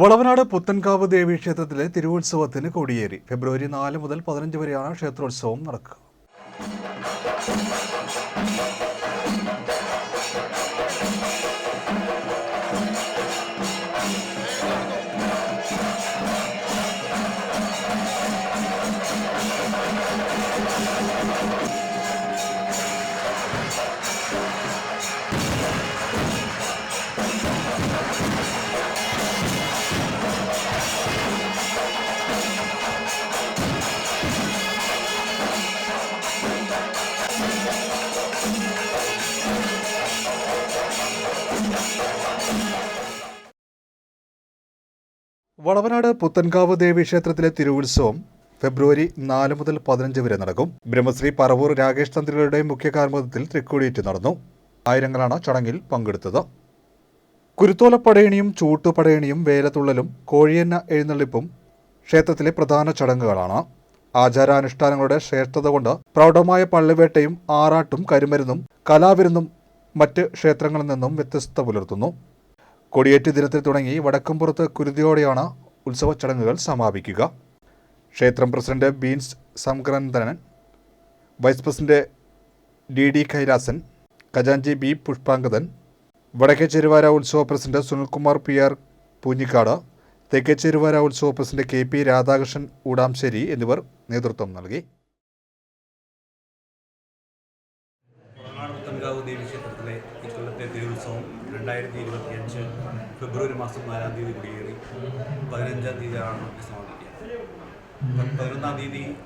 വളവനാട് പുത്തൻകാവ് ദേവി ക്ഷേത്രത്തിലെ തിരുവുത്സവത്തിന് കൊടിയേറി. ഫെബ്രുവരി നാല് മുതൽ പതിനഞ്ച് വരെയാണ് ക്ഷേത്രോത്സവം നടക്കുക. വളവനാട് പുത്തൻകാവ് ദേവി ക്ഷേത്രത്തിലെ തിരുവുത്സവം ഫെബ്രുവരി നാല് മുതൽ പതിനഞ്ച് വരെ നടക്കും. ബ്രഹ്മശ്രീ പറവൂർ രാകേഷ് തന്ത്രികളുടെ മുഖ്യ കാർമ്മത്തിൽ തൃക്കൊടിയേറ്റ് നടന്നു. ആയിരങ്ങളാണ് ചടങ്ങിൽ പങ്കെടുത്തത്. കുരുത്തോലപ്പടയണിയും ചൂട്ടുപടയണിയും വേലത്തുള്ളലും കോഴിയെന്ന എഴുന്നള്ളിപ്പും ക്ഷേത്രത്തിലെ പ്രധാന ചടങ്ങുകളാണ്. ആചാരാനുഷ്ഠാനങ്ങളുടെ ശ്രേഷ്ഠത കൊണ്ട് പ്രൗഢമായ പള്ളിവേട്ടയും ആറാട്ടും കരിമരുന്നും കലാവിരുന്നും മറ്റ് ക്ഷേത്രങ്ങളിൽ നിന്നും വ്യത്യസ്തത പുലർത്തുന്നു. കൊടിയേറ്റ് ദിനത്തിൽ തുടങ്ങി വടക്കുംപുറത്ത് കുരുതിയോടെയാണ് ഉത്സവ ചടങ്ങുകൾ സമാപിക്കുക. ക്ഷേത്രം president beans Samkrandanan vice president D D Kailasan ഖജാൻജി B Pushpangadan വടക്കേ ചെരുവാര ഉത്സവ president Sunilkumar P R Poonjikkad തെക്കേ ചെരുവാര ഉത്സവ president K P Radhakrishnan Oodamssery എന്നിവർ നേതൃത്വം നൽകി. പുത്തൻകാവ് ദേവി ക്ഷേത്രത്തിലെ ഇക്കൊല്ലത്തെ തിരുവുത്സവം രണ്ടായിരത്തി ഇരുപത്തി അഞ്ച് ഫെബ്രുവരി മാസം നാലാം തീയതി കുടിയേറി. പതിനഞ്ചാം തീയതിയാണ് സമാപിക്കുക പതിനൊന്നാം തീയതി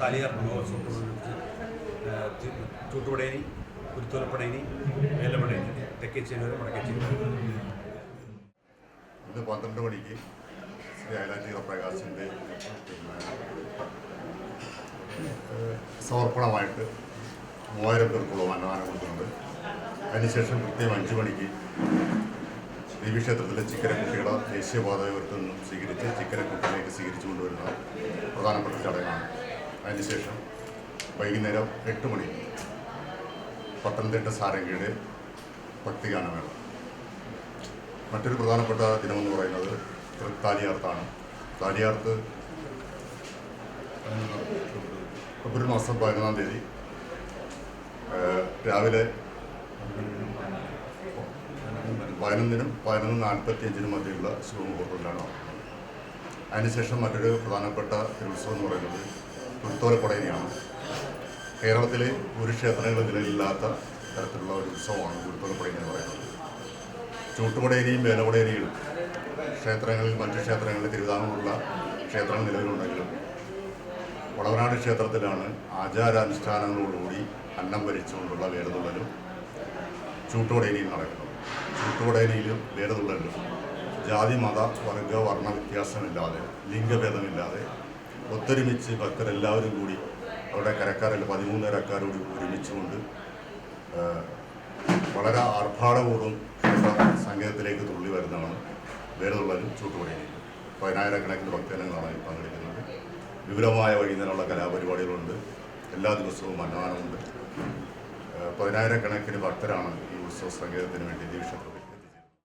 താലിയാർ മഹോത്സവത്തോടനുബന്ധിച്ച് ചൂട്ടുപടേനി കുരുത്തോലപ്പടേനി വേലപ്പടേനി വടക്കേ ചേരൂർ ഇന്ന് പന്ത്രണ്ട് മണിക്ക് ശ്രീ അയലാജീവ പ്രകാശിന്റെ സമർപ്പണമായിട്ട് മൂവായിരം പേർക്കുള്ള അന്നദാനം കൊടുക്കുന്നുണ്ട്. അതിനുശേഷം കൃത്യം അഞ്ച് മണിക്ക് ദേവീക്ഷേത്രത്തിലെ ചിക്കരക്കുട്ടിയുടെ ദേശീയപാത ഉയർത്തിൽ നിന്നും സ്വീകരിച്ച് ചിക്കരക്കുട്ടിയിലേക്ക് സ്വീകരിച്ചു കൊണ്ടുവരുന്ന പ്രധാനപ്പെട്ട ചടങ്ങാണ്. അതിനുശേഷം വൈകുന്നേരം എട്ട് മണിക്ക് പത്തനംതിട്ട സാരംഗിയുടെ ഭക്തിഗാനമേള മറ്റൊരു പ്രധാനപ്പെട്ട ദിനമെന്ന് പറയുന്നത് താലിയാർത്താണ് താലിയാർത്ത് ഫെബ്രുവരി മാസം പതിനൊന്നാം തീയതി രാവിലെ പതിനൊന്നിനും പതിനൊന്ന് നാൽപ്പത്തി അഞ്ചിനും മധ്യയുള്ള ശുഭമുഹൂർത്തത്തിലാണ് നടക്കുന്നത് അതിനുശേഷം മറ്റൊരു പ്രധാനപ്പെട്ട ഉത്സവം എന്ന് പറയുന്നത് കുരുത്തോലപ്പടയനിയാണ് കേരളത്തിലെ ഒരു ക്ഷേത്രങ്ങളിൽ നിലയിലില്ലാത്ത തരത്തിലുള്ള ഒരു ഉത്സവമാണ് കുരുത്തോലപ്പടയനി എന്ന് പറയുന്നത്. ചൂട്ടുപടയനിയും വേലപടയനിയും ക്ഷേത്രങ്ങളിൽ മറ്റു ക്ഷേത്രങ്ങളിൽ തിരുവിതാംകൂറുള്ള ക്ഷേത്രങ്ങൾ നിലവിലുണ്ടെങ്കിലും വളവനാട് ക്ഷേത്രത്തിലാണ് ആചാരാനുഷ്ഠാനങ്ങളോടുകൂടി അന്നം വരിച്ചുകൊണ്ടുള്ള വേരതുള്ളലും ചൂട്ടുപടയനിയും നടക്കുന്നത്. ചൂട്ടുപടയനിയിലും വേരതുള്ളലും ജാതി മത വർഗ വർണ വ്യത്യാസമില്ലാതെ ലിംഗഭേദമില്ലാതെ ഒത്തൊരുമിച്ച് ഭക്തരെല്ലാവരും കൂടി അവിടെ കരക്കാരല്ല പതിമൂന്ന് കരക്കാരോട് ഒരുമിച്ചുകൊണ്ട് വളരെ ആർഭാടപൂർവം സംഗീതത്തിലേക്ക് തുള്ളി വരുന്നതാണ് വേരതുള്ളലും ചൂട്ടുപടിയും പതിനായിരക്കണക്കിന് ഭക്തജനങ്ങളാണ് പങ്കെടുക്കുന്നത്. വിപുലമായ വൈകുന്നേരമുള്ള കലാപരിപാടികളുണ്ട്. എല്ലാ ദിവസവും അന്നദാനമുണ്ട്. ഏഹ് പതിനായിരക്കണക്കിന് ഭക്തരാണ് ഈ ഉത്സവ സംഗീതത്തിന് വേണ്ടി ദേവീക്ഷേത്രത്തിൽ